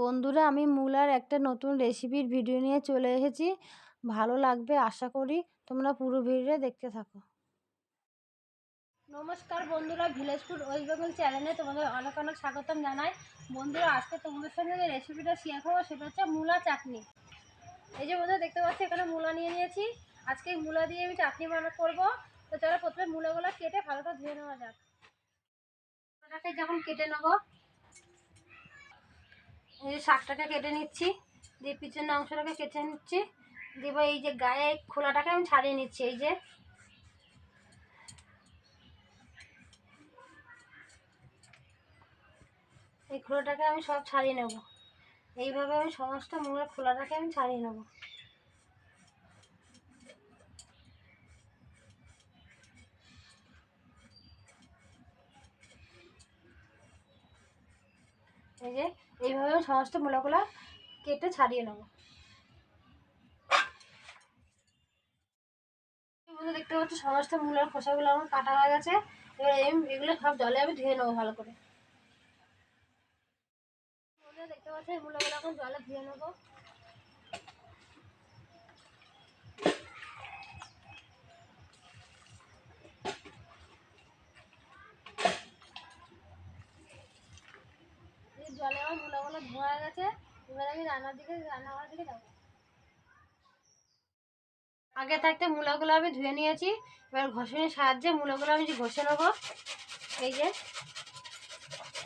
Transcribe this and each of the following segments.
বন্ধুরা, আমি মূলার একটা নতুন রেসিপির ভিডিও নিয়ে চলে এসেছি। ভালো লাগবে আশা করি। তোমরা পুরো ভিডিও দেখতে থাকো। নমস্কার বন্ধুরা, ভিলেজ ফুড ওয়েস্ট বেঙ্গল চ্যানেলে তোমাদের অনেক অনেক স্বাগতম জানাই। বন্ধুরা, আজকে তোমাদের সঙ্গে যে রেসিপিটা শেয়ার করব সেটা হচ্ছে মূলা চাটনি। এই যে বন্ধুরা, দেখতে পাচ্ছি, এখানে মূলা নিয়ে নিয়েছি। আজকে মূলা দিয়ে আমি চাটনি বানা করব। তো চলো প্রথমে মূলাগুলো কেটে ভালো করে ধুয়ে নেওয়া যাক। যখন কেটে নেব এই যে শাকটাকে কেটে নিচ্ছি, দিয়ে পিছনের অংশটাকে কেটে নিচ্ছি। দিয়ে এই যে গায়ে খোলাটাকে আমি ছাড়িয়ে নিচ্ছি, এই যে। এই খোলাটাকে আমি সব ছাড়িয়ে নেব। এইভাবে আমি সমস্ত মুখের খোলাটাকে আমি ছাড়িয়ে নেব। এই যে এইভাবে সমস্ত মূলাগুলো কেটে ছাড়িয়ে নেব। দেখতে পাচ্ছি সমস্ত মূলার খোসাগুলো আমার কাটা হয়ে গেছে। এবার এগুলো সব জলে আমি ধুয়ে নেব ভালো করে। দেখতে পাচ্ছি মূলাগুলো এখন জলে ধুয়ে নেব। জলে আমার মূলাগুলো ধোয়া গেছে। এবার আমি রান্নার দিকে রান্না করার দিকে যাব। আগে থাকতে মূলাগুলো আমি ধুয়ে নিয়েছি। এবার ঘষণের সাহায্যে মূলাগুলো আমি ঘষে নেব, এই যে,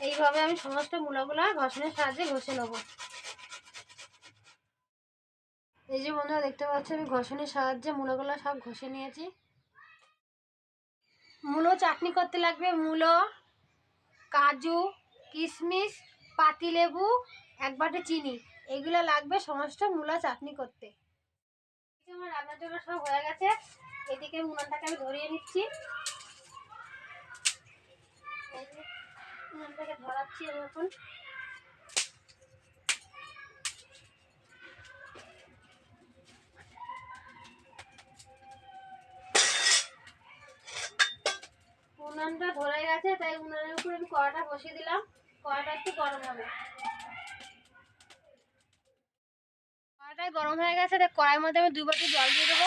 এইভাবে আমি সমস্ত মূলাগুলো ঘষণের সাহায্যে ঘষে নেব। এই যে বন্ধুরা, দেখতে পাচ্ছি, আমি ঘষণের সাহায্যে মূলাগুলো সব ঘষে নিয়েছি। মূলো চাটনি করতে লাগবে, মূলো, কাজু, কিশমিশ পাতিলেবু এক বাটি চিনি, এগুলো লাগবে সমস্ত মূলা চাটনি করতে। আমার রান্নার জন্য সব হয়ে গেছে, এদিকে উনানটাকে আমি ধরিয়ে নিচ্ছি। ধরাচ্ছি আমি এখন। উনানটা ধরে গেছে, তাই উনানের উপরে আমি কড়াটা বসিয়ে দিলাম। কড়াটা গরম হয়ে গেছে কড়াইয়ের মধ্যে আমি দুই বাটি জল দিয়ে দেবো।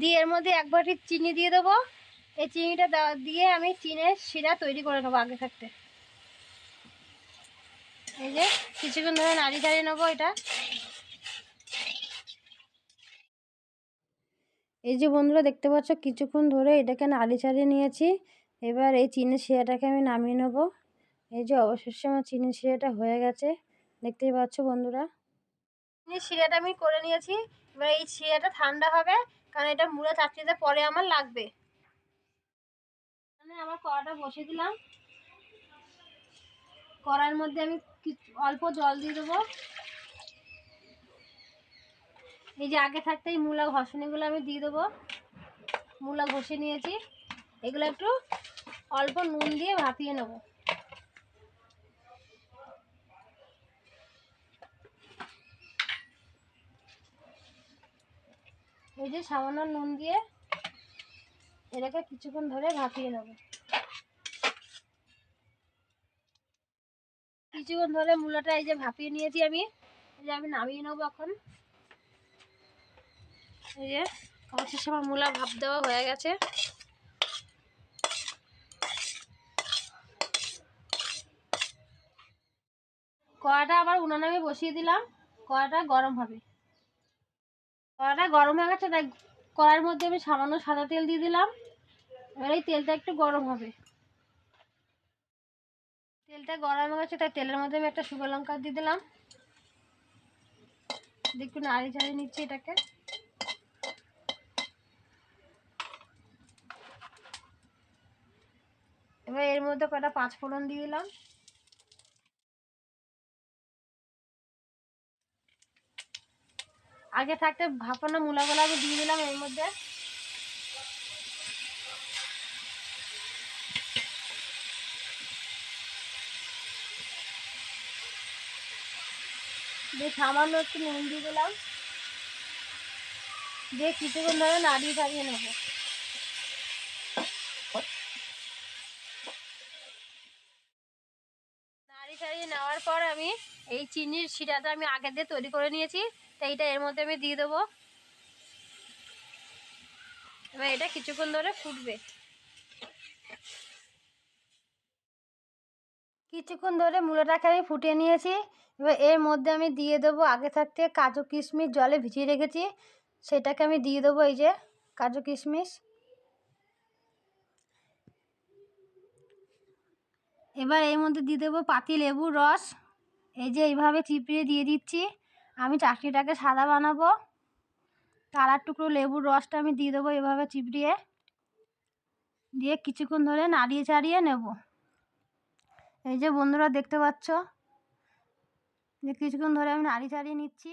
দিয়ে এর মধ্যে এক বাটি চিনি দিয়ে দেবো। এই চিনিটা দিয়ে আমি চিনের শিরা তৈরি করে নেব আগে থাকতে। এই যে, কিছুক্ষণ ধরে নাড়ি দাঁড়িয়ে নেব এটা। এই যে বন্ধুরা দেখতে পাচ্ছ, কিছুক্ষণ ধরে এটাকে নাড়ি চাড়িয়ে নিয়েছি। এবার এই চিনির শিরাটাকে আমি নামিয়ে নেব। এই যে অবশেষে আমার চিনির শিরাটা হয়ে গেছে। দেখতেই পাচ্ছ বন্ধুরা। চিনির শিরাটা আমি করে নিয়েছি। এবার এই শিরাটা ঠান্ডা হবে, কারণ এটা মুড়ে চাটনিতে পরে আমার লাগবে। মানে আমার কড়াটা বসিয়ে দিলাম। কড়ার মধ্যে আমি অল্প জল দিয়ে দেবো। এই যে আগে থাকতে এই মূলা ঘষণিগুলো আমি দিয়ে দেবো। মূলা ঘষে নিয়েছি। এগুলো একটু অল্প নুন দিয়ে ভাপিয়ে নেব। এই যে সামান্য নুন দিয়ে এটাকে কিছুক্ষণ ধরে ভাপিয়ে নেব। কিছুক্ষণ ধরে মূলাটা এই যে ভাপিয়ে নিয়েছি আমি। এই যে আমি নামিয়ে নেব এখন। এই যে অবশেষে আমার মূলা ভাপ দেওয়া হয়ে গেছে। কড়াটা আবার উনানে আমি বসিয়ে দিলাম, কড়াটা গরম হবে। কড়াটা গরম হয়ে গেছে, তাই কড়াইয়ের মধ্যে আমি সামান্য সাদা তেল দিয়ে দিলাম। এবার এই তেলটা একটু গরম হবে। তেলটা গরম হয়ে গেছে, তাই তেলের মধ্যে আমি একটা শুকনো লঙ্কা দিয়ে দিলাম। একটু নাড়ি চাড়িয়ে নিচ্ছি এটাকে এবার এর মধ্যে কটা পাঁচ ফোড়ন দিয়ে দিলাম। আগে থাকতে ভাপানো মূলাগুলো আমি দিয়ে দিলাম এর মধ্যে। সামান্য একটু নুন দিয়ে দিলাম। দিয়ে কিছুক্ষণ ধরে নাড়িয়ে চাড়িয়ে নেব। নেওয়ার পর আমি এই চিনির শিরাটা আমি আগে দিয়ে তৈরি করে নিয়েছি, তো এইটা এর মধ্যে আমি দিয়ে দেবো। এবার এটা কিছুক্ষণ ধরে ফুটবে। কিছুক্ষণ ধরে মূলোটাকে আমি ফুটিয়ে নিয়েছি। এবার এর মধ্যে আমি দিয়ে দেবো আগে থাকতে কাজু কিশমিশ জলে ভিজিয়ে রেখেছি। সেটাকে আমি দিয়ে দেবো এই যে কাজু কিশমিশ। এবার এর মধ্যে দিয়ে দেবো পাতি লেবুর রস। এই যে এইভাবে চিপড়িয়ে দিয়ে দিচ্ছি। আমি চাটনিটাকে সাদা বানাবো। তার আর টুকরো লেবুর রসটা আমি দিয়ে দেবো এভাবে চিপড়িয়ে। দিয়ে কিছুক্ষণ ধরে নাড়িয়ে চাড়িয়ে নেব। এই যে বন্ধুরা দেখতে পাচ্ছ? যে কিছুক্ষণ ধরে আমি নাড়ি চাড়িয়ে নিচ্ছি।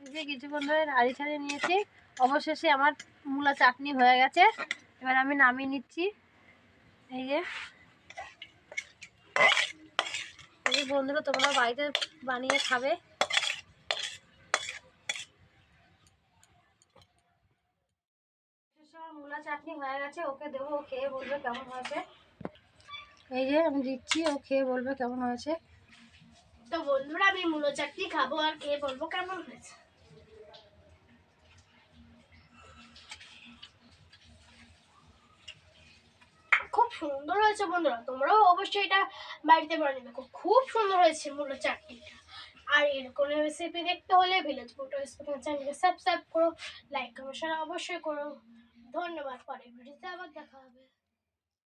এই যে কিছুক্ষণ ধরে নাড়ি ছাড়িয়ে নিয়েছি। অবশেষে আমার মূলা চাটনি হয়ে গেছে। এবার আমি নামিয়ে নিচ্ছি। এই যে বন্ধুরা, তোমরা বাড়িতে বানিয়ে খাবে। মূলা চাটনি হয়ে গেছে, ওকে দেবো, ও খেয়ে বলবে কেমন হয়েছে। এই যে আমি দিচ্ছি, ও খেয়ে বলবে কেমন হয়েছে। তো বন্ধুরা, আমি মূলো চাটনি খাব আর খেয়ে বলব কেমন হয়েছে। সুন্দর হয়েছে বন্ধুরা। তোমরাও অবশ্যই এটা বাড়িতে বানিয়ে দেখো। খুব সুন্দর হয়েছে মূল্য চাটনিটা। আর এরকম রেসিপি দেখতে হলে ভিলেজ ফটো চ্যানেলকে সাবস্ক্রাইব করো লাইক কমেন্ট অবশ্যই করো। ধন্যবাদ। পরে ভিডিওতে আবার দেখা হবে।